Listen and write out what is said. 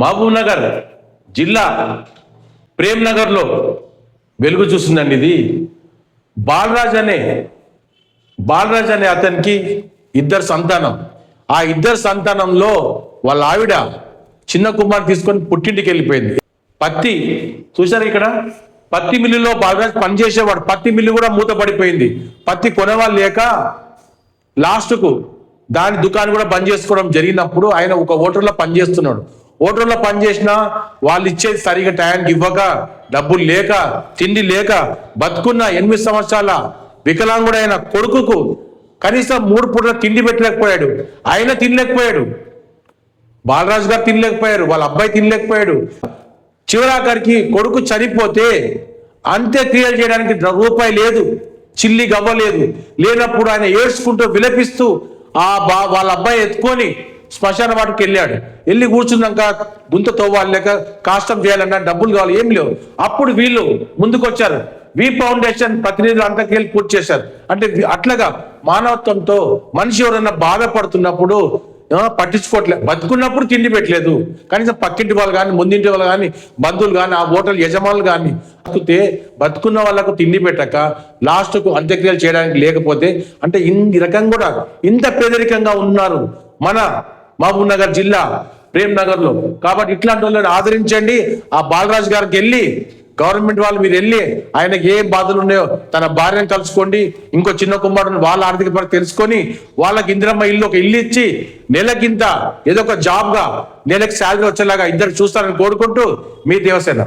మహబూబ్ నగర్ జిల్లా ప్రేమ్ నగర్లో వెలుగు చూసిందండి ఇది. బాలరాజ్ అనే బాలరాజ్ అనే అతనికి ఇద్దరు సంతానం. ఆ ఇద్దరు సంతానంలో వాళ్ళ ఆవిడ చిన్న కుమార్ తీసుకొని పుట్టింటికి వెళ్ళిపోయింది. పత్తి చూసారు ఇక్కడ? పత్తి మిల్లులో బాలరాజ్ పనిచేసేవాడు. పత్తి మిల్లు కూడా మూతపడిపోయింది. పత్తి కొనేవాళ్ళు లేక లాస్ట్కు దాని దుకాణం కూడా బంద్ చేసుకోవడం జరిగినప్పుడు ఆయన ఒక హోటల్లో పనిచేస్తున్నాడు. హోటల్లో పనిచేసినా వాళ్ళు ఇచ్చేది సరిగా టైంకి ఇవ్వక డబ్బులు లేక తిండి లేక బతుకున్న ఎనిమిది సంవత్సరాల వికలాంగుడైన కొడుకుకు కనీసం మూడు పూటల తిండి పెట్టలేకపోయాడు. ఆయన తినలేకపోయాడు. బాలరాజు గారు తినలేకపోయారు. వాళ్ళ అబ్బాయి తినలేకపోయాడు. చివరాఖరికి కొడుకు చనిపోతే అంత్యక్రియలు చేయడానికి రూపాయి లేదు. చిల్లి గవ్వలేదు లేనప్పుడు ఆయన ఏడ్చుకుంటూ విలపిస్తూ ఆ బా వాళ్ళ అబ్బాయి ఎత్తుకొని శ్మశాన వాటికి వెళ్ళాడు. వెళ్ళి కూర్చున్నాక గుంత తోవాలి లేక కాష్టం చేయాలన్నా డబ్బులు కావాలి ఏం లేవు. అప్పుడు వీళ్ళు ముందుకొచ్చారు. వి ఫౌండేషన్ ప్రతినిధులు అంతకెళ్ళి పూర్తి చేశారు. అంటే అట్లాగా మానవత్వంతో మనిషి ఎవరైనా బాధపడుతున్నప్పుడు పట్టించుకోవట్లేదు పట్టించుకోవట్లే. బతుకున్నప్పుడు తిండి పెట్టలేదు. కనీసం పక్కింటి వాళ్ళు కానీ ముందింటి వాళ్ళు కానీ బంధువులు కానీ ఆ హోటల్ యజమానులు కానీ బతుకుతే బతుకున్న వాళ్ళకు తిండి పెట్టక లాస్ట్కు అంత్యక్రియలు చేయడానికి లేకపోతే అంటే ఈ రకంగా కూడా ఇంత పేదరికంగా ఉన్నారు మన మహబూబ్ నగర్ జిల్లా ప్రేమ్ నగర్లో కాబట్టి ఇట్లాంటి వాళ్ళని ఆదరించండి. ఆ బాలరాజు గారికి వెళ్ళి గవర్నమెంట్ వాళ్ళు మీరు వెళ్ళి ఆయనకి ఏం బాధలు ఉన్నాయో తన భార్యను కలుసుకోండి. ఇంకో చిన్న కుమారుని వాళ్ళ ఆర్థిక పరిస్థితి తెలుసుకొని వాళ్ళకి ఇందిరమ్మ ఇల్లు ఒక ఇల్లు ఇచ్చి నెలకింత ఏదో ఒక జాబ్గా నెలకు నెలకి శాలరీ వచ్చేలాగా ఇద్దరు చూస్తారని కోరుకుంటూ మీ దేవసేన.